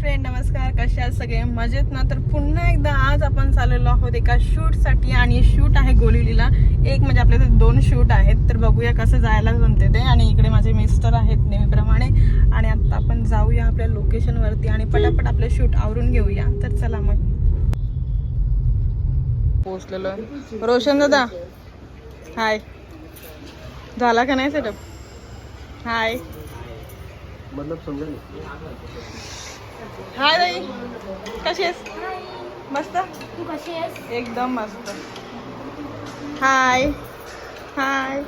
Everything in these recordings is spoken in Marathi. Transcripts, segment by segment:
फ्रेंड नमस्कार कसे आहात सगळे? मजेत ना? तर पुन्हा एकदा आज आपण चाललेलो आहोत एका शूटसाठी आणि शूट आहे गोलीलीला. एक म्हणजे आपल्या इथे दोन शूट आहेत. तर बघूया कसं जायला जमते ते. आणि इकडे माझे मिस्टर आहेत नेहमीप्रमाणे. आणि आता आपण जाऊया आपल्या लोकेशनवरती आणि पटापट आपलं शूट आवरून घेऊया. तर चला मग. पोचलेलो आहे. रोशन दादा हाय. झाला का नाही सेटअप हाय. मतलब समजा. हाय ताई कशी आहेस? मस्त? तू कशी आहेस? एकदम मस्त. हाय. हाय.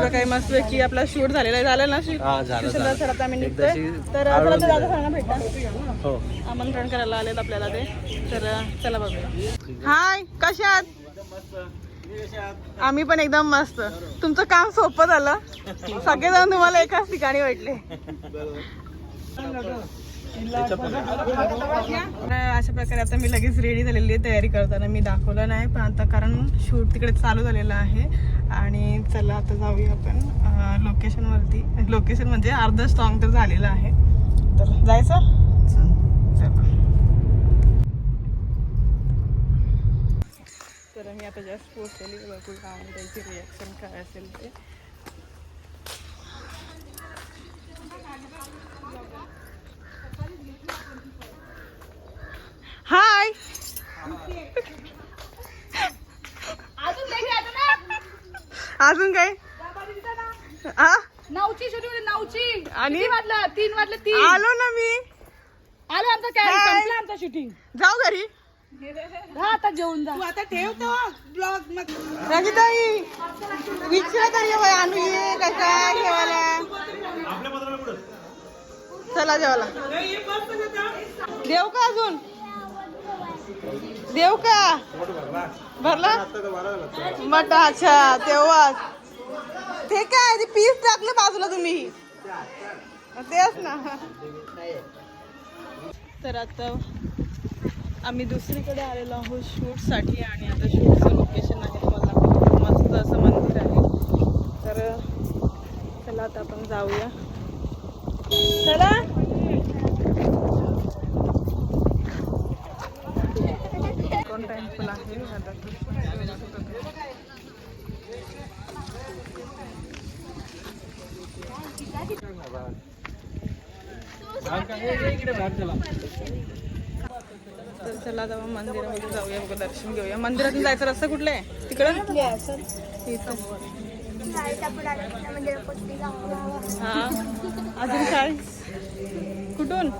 प्रकारे मस्त की आपला शूट झालेला आहे. झालं ना. सर आता आम्ही निघतोय. तर चला तर दिलं. दादा सांगा भेटा हो. आमंत्रण करायला आलेत आपल्याला ते. तर चला बघूया. हाय कशा आहात? आम्ही पण एकदम मस्त. तुमचं काम सोपं झालं. सगळेजण तुम्हाला एकाच ठिकाणी भेटले. अशा प्रकारे आता मी लगेच रेडी झालेली आहे. तयारी करताना मी दाखवलं नाही पण आता कारण शूट तिकडे चालू झालेलं आहे. आणि चला आता जाऊया आपण लोकेशनवरती लोकेशन म्हणजे अर्ध स्ट्रॉंग तर झालेलं आहे. तर जायचं चल, चला पोचलेली आहे. बघू काय म्हणते त्यांची रिॲक्शन काय असेल ते हाय अजून काय आ? नऊची शूटिंग नऊची. आणि? किती वाजलं? तीन वाजले तीन. आलो ना मी. आलो आमचा. संपला आमचा शूटिंग जाऊ घरी. हा आता जेवून जा. आता ठेवतो ब्लॉग रंगिताई विचार तरी बाई आणू ये कसा जेवायला? चला जेवायला. देव का अजून? देव का? भरला? मट अच्छा तेव्हाच. ते काय ते पीस टाकलं बाजूला तुम्ही. तेच ना. तर आता आम्ही दुसरीकडे आलेलो आहोत शूटसाठी आणि आता शूटचं लोकेशन आहे तुम्हाला खूप मस्त असं मंदिर आहे. तर चला आता आपण जाऊया. चला. कोण टेम्पल आहे? चला. चला जाऊ मंदिरामध्ये जाऊया बघा दर्शन घेऊया. मंदिरातून जायचं रस्ता कुठला आहे? तिकडं? हा. अजून काय? कुठून?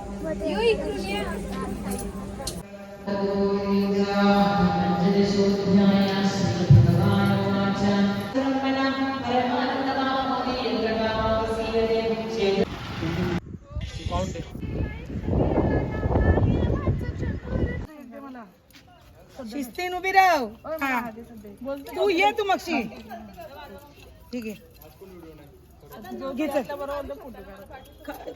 शिस्तीन उभी राह. तू ये तू मगशी ठीक आहे.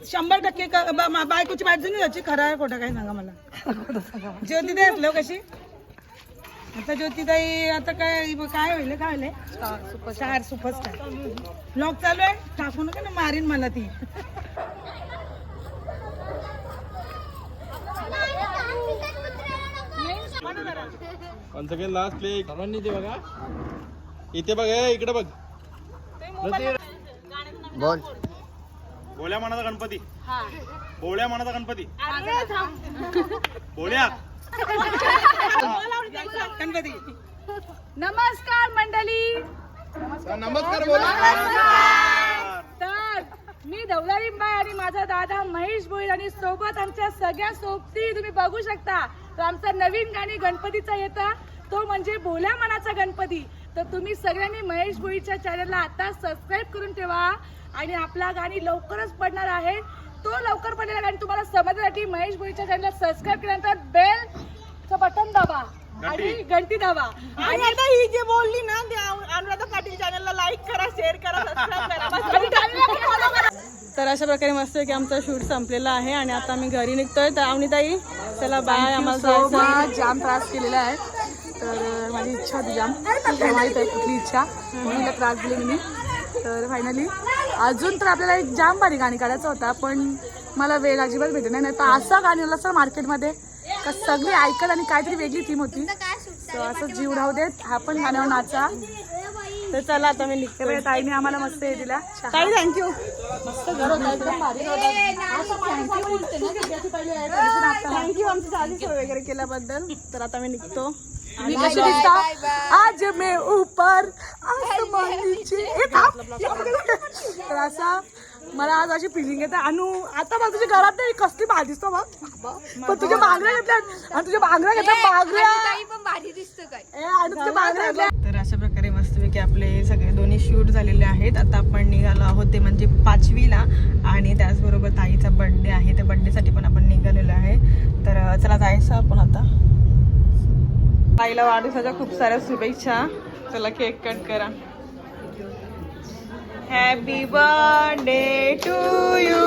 शंभर टक्के बायकोची बाजू नाही याची. खरं आहे खोटं काय सांगा मला. ज्योतिताई असलो कशी? आता ज्योतिताई आता काय काय होईल काय होईल? चार सुपरस्टार. लॉक चालू आहे? टाकू नका ना मारीन मला ती. पण सगळे लास्ट प्ले सर्वांनी ते बघा. इथे बघ हे, इकडे बघ. बोल. बोल्या मनाचा गणपती. बोल्या मनाचा गणपती. बोल्या. गणपती. नमस्कार मंडळी. नमस्कार बोला. तर मी धवलारीबाई आणि माझा दादा महेश भोईर आणि सोबत आमच्या सगळ्या सोबती तुम्ही बघू शकता. तर आमचा नवीन गाणी गणपतीचा येता तो म्हणजे भोल्या मनाचा गणपती. तर तुम्ही सगळ्यांनी महेश भोईच्या चॅनलला आता सबस्क्राईब करून ठेवा आणि आपला गाणी लवकरच पडणार आहे. तो लवकर पडलेला गाणी तुम्हाला समजण्यासाठी महेश भोईच्या चॅनलला सबस्क्राईब केल्यानंतर बेलचं बटन दाबा आणि घंटी दाबा. आणि आता ही जे बोलली ना ते अनु- अनुराधा पाटील चॅनलला लाईक करा शेअर करा सबस्क्राईब करा. तर अशा प्रकारे मस्त की आमचा शूट संपलेला आहे आणि आता आम्ही घरी निघतोय. तर अवनीताई चला बाय आम्हाला. जाम त्रास केलेला आहे. तर माझी इच्छा होती जाम माहीत आहे कुठली इच्छा? म्हणून त्रास दिले मी. तर फायनली अजून तर आपल्याला एक जाम भारी गाणी काढायचा होता पण मला वेळ अजिबात भेटत नाही. नाही तर असं गाणी आलं असं मार्केटमध्ये का सगळी ऐकत आणि काहीतरी वेगळी थीम होती. तर असं जीव राहू देत हा पण गाण्यावर नाचा. तर चला आता मी निघतोय तर ताईने आम्हाला मस्त हे दिला. ताई थँक्यू थँक्यू आमची चाली सोय वगैरे केल्याबद्दल तर आता मी निघतो मी कशी दिसता आज मे उपर तर असा मला आज अशी फिलिंग येते अनु आता मला तुझ्या घरात नाही कसली भाजी दिसतो बघ पण तुझ्या बांगड्या घेतल्या आणि तुझ्या बांगड्या घेतल्या बांगड्या पण भारी काय आणि तुझ्या बांगड्या घेतल्या तर अशा प्रकारे मस्तपैकी आपले सगळे दोन्ही शूट झालेले आहेत. आता आपण निघालो आहोत ते म्हणजे पाचवीला आणि त्याचबरोबर ताईचा बड्डे आहे. त्या बड्डेसाठी पण आपण निघालेलो आहे. तर चला जायचं आपण आता. ताईला वाढदिवसाच्या खूप साऱ्या शुभेच्छा. चला केक कट करा. Happy birthday to you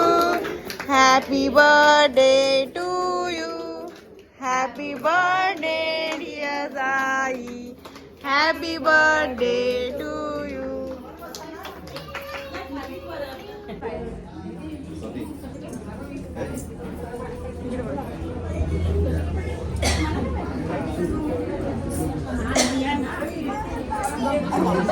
happy birthday to you happy birthday dear I happy birthday to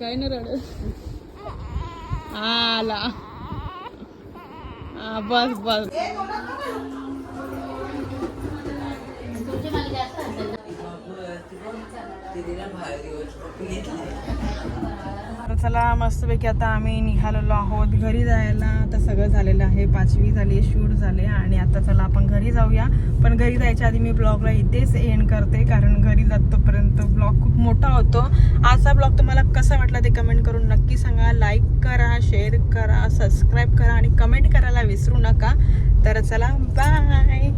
काय ना रड आला. हा, बस बस. तर चला मस्तपैकी आता आम्ही निघालेलो आहोत घरी जायला. आता सगळं झालेलं आहे पाचवी झाली शूट झाले आणि आता चला आपण घरी जाऊया. पण घरी जायच्या आधी मी ब्लॉगला इथेच एंड करते कारण घरी जातोपर्यंत ब्लॉग खूप मोठा होतो. आजचा ब्लॉग तुम्हाला कसा वाटला ते कमेंट करून नक्की सांगा. लाईक करा शेअर करा सबस्क्राईब करा आणि कमेंट करायला विसरू नका. तर चला बाय